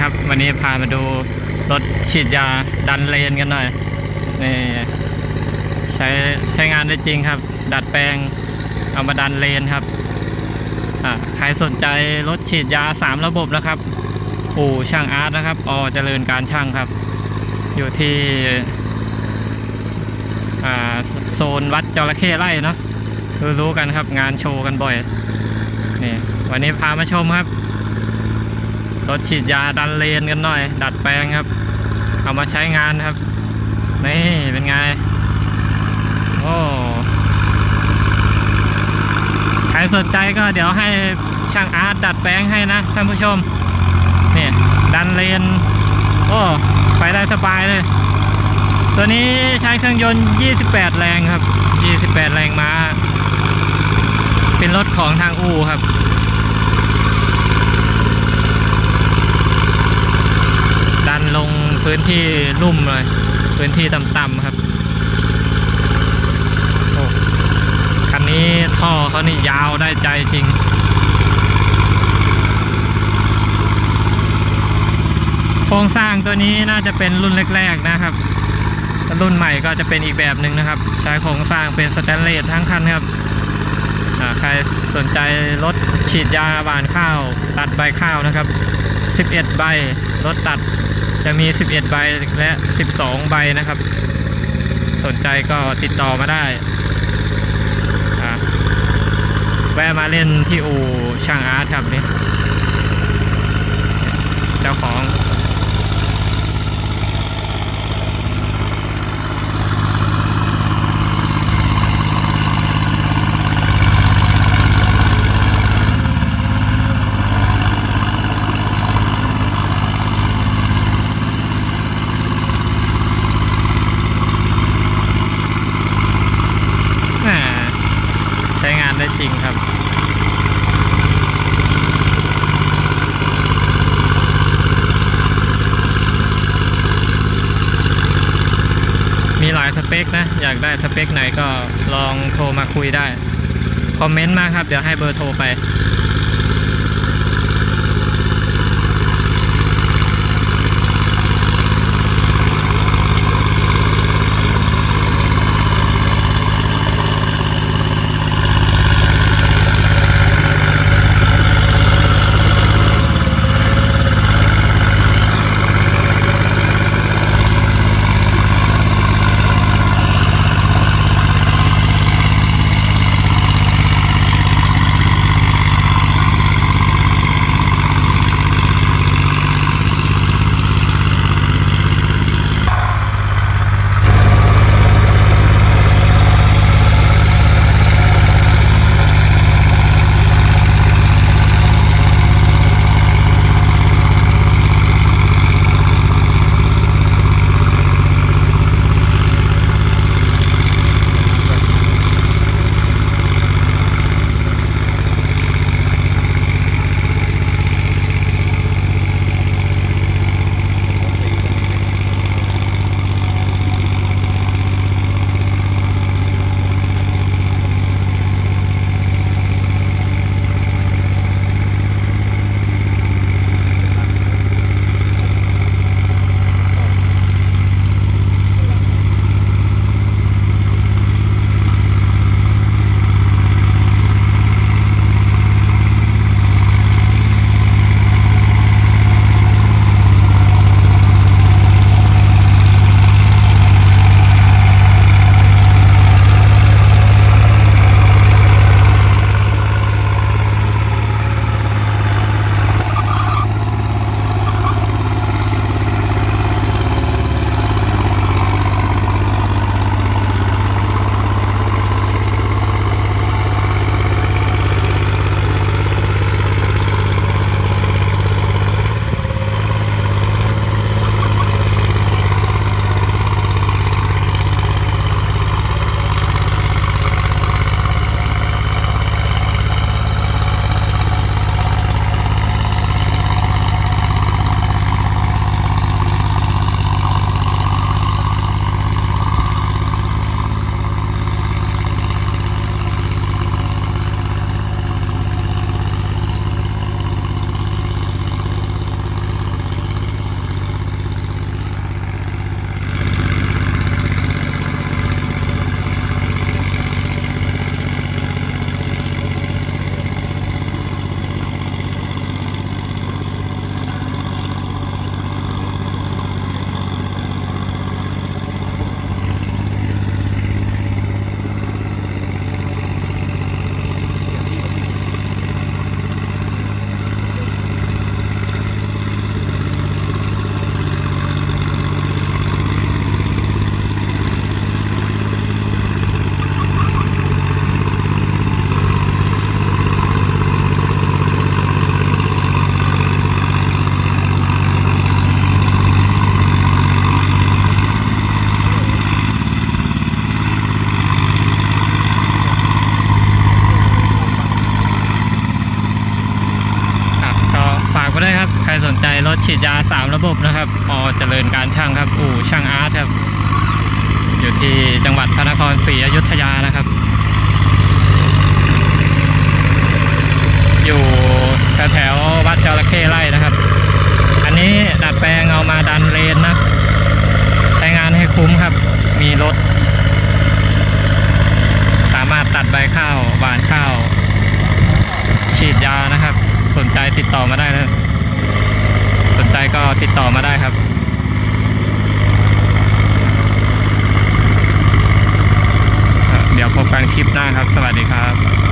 ครับ วันนี้พามาดูรถฉีดยาดันเลนกันหน่อยนี่ใช้ใช้งานได้จริงครับ ดัดแปลงเอามาดันเลนครับใครสนใจรถฉีดยา 3 ระบบนะครับอู่ช่างอาร์ตนะครับอเจริญการช่างครับ อยู่ที่โซโซนวัดจระเข้ไร่เนาะรู้รู้กันครับงานโชว์กันบ่อยนี่วันนี้พามาชมครับ รถฉีดยาดันเลนกันหน่อย ดัดแปลงครับ เอามาใช้งานครับ นี่เป็นไง โอ้ใครสนใจก็เดี๋ยวให้ช่างอาร์ตดัดแปลงให้นะท่านผู้ชม นี่ดันเลน โอ้ไปได้สบายเลย ตัวนี้ใช้เครื่องยนต์ 28 แรงครับ 28 แรงม้า เป็นรถของทางอูครับ ดันลงพื้นที่ลุ่มเลยพื้นที่ต่ำๆครับโอ้คันนี้ท่อเขานี่ยาวได้ใจจริงโครงสร้างตัวนี้น่าจะเป็นรุ่นแรก ๆนะครับ รุ่นใหม่ก็จะเป็นอีกแบบหนึ่งนะครับ ใช้โครงสร้างเป็นสแตนเลสทั้งคันครับใครสนใจรถฉีดยาหวานข้าว ตัดใบข้าวนะครับ 11 ใบรถตัด จะมี 11 ใบและ 12 ใบนะครับ สนใจก็ติดต่อมาได้แวะมาเล่นที่อู่ช่างอาร์ตครับนี่เจ้าของ แหมใช้งานได้ จริงครับ มีหลายสเปคนะ อยากได้สเปคไหนก็ลองโทรมาคุยได้ คอมเมนต์มาครับ เดี๋ยวให้เบอร์โทรไป รถฉีดยาสามระบบนะครับอเจริญการช่างครับ อู่ช่างอาร์ตครับ อยู่ที่จังหวัดพระนครศรีอยุธยานะครับ อยู่แถววัดจระเข้ไร่นะครับ อันนี้ดัดแปลงเอามาดันเลนนะ ใช้งานให้คุ้มครับ มีรถ สามารถตัดใบข้าวหวานข้าว ฉีดยานะครับ สนใจติดต่อมาได้เลย ใจก็ติดต่อมาได้ครับเดี๋ยวพบกันคลิปหน้าครับ สวัสดีครับ